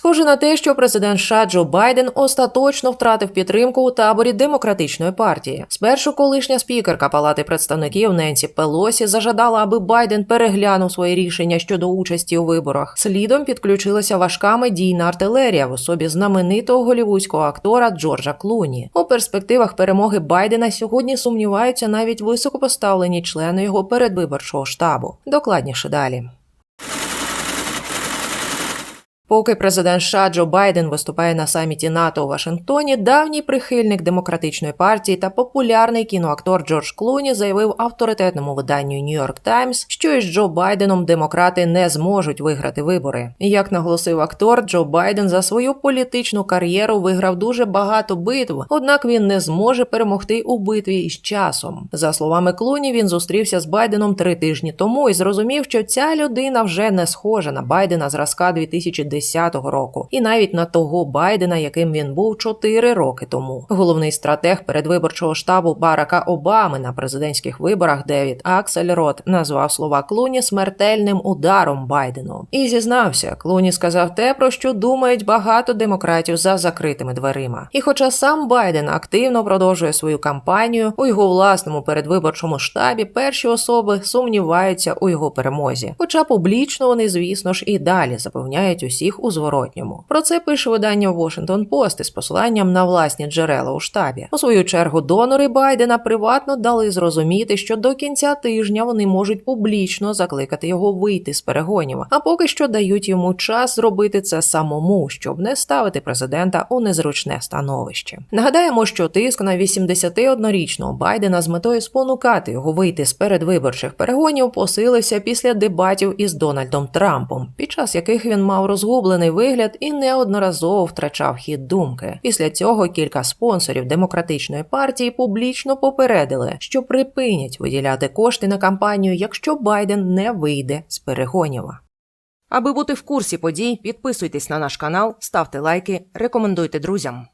Схоже на те, що президент США Джо Байден остаточно втратив підтримку у таборі демократичної партії. Спершу колишня спікерка Палати представників Ненсі Пелосі зажадала, аби Байден переглянув своє рішення щодо участі у виборах. Слідом підключилася важка медійна артилерія в особі знаменитого голівудського актора Джорджа Клуні. У перспективах перемоги Байдена сьогодні сумніваються навіть високопоставлені члени його передвиборчого штабу. Докладніше далі. Поки президент США Джо Байден виступає на саміті НАТО у Вашингтоні, давній прихильник демократичної партії та популярний кіноактор Джордж Клуні заявив авторитетному виданню York Times, що із Джо Байденом демократи не зможуть виграти вибори. Як наголосив актор, Джо Байден за свою політичну кар'єру виграв дуже багато битв, однак він не зможе перемогти у битві із часом. За словами Клуні, він зустрівся з Байденом три тижні тому і зрозумів, що ця людина вже не схожа на Байдена зразка 2010 2010 року, і навіть на того Байдена, яким він був 4 роки тому. Головний стратег передвиборчого штабу Барака Обами на президентських виборах Девід Аксельрод назвав слова Клуні смертельним ударом Байдену. І зізнався, Клуні сказав те, про що думають багато демократів за закритими дверима. І, хоча сам Байден активно продовжує свою кампанію у його власному передвиборчому штабі, перші особи сумніваються у його перемозі. Хоча публічно вони, звісно ж, і далі запевняють усіх у зворотньому. Про це пише видання Washington Post із посиланням на власні джерела у штабі. У свою чергу донори Байдена приватно дали зрозуміти, що до кінця тижня вони можуть публічно закликати його вийти з перегонів, а поки що дають йому час зробити це самому, щоб не ставити президента у незручне становище. Нагадаємо, що тиск на 81-річного Байдена з метою спонукати його вийти з передвиборчих перегонів посилився після дебатів із Дональдом Трампом, під час яких він мав розгублений вигляд і неодноразово втрачав хід думки. Після цього кілька спонсорів демократичної партії публічно попередили, що припинять виділяти кошти на кампанію, якщо Байден не вийде з перегонів. Аби бути в курсі подій, підписуйтесь на наш канал, ставте лайки, рекомендуйте друзям.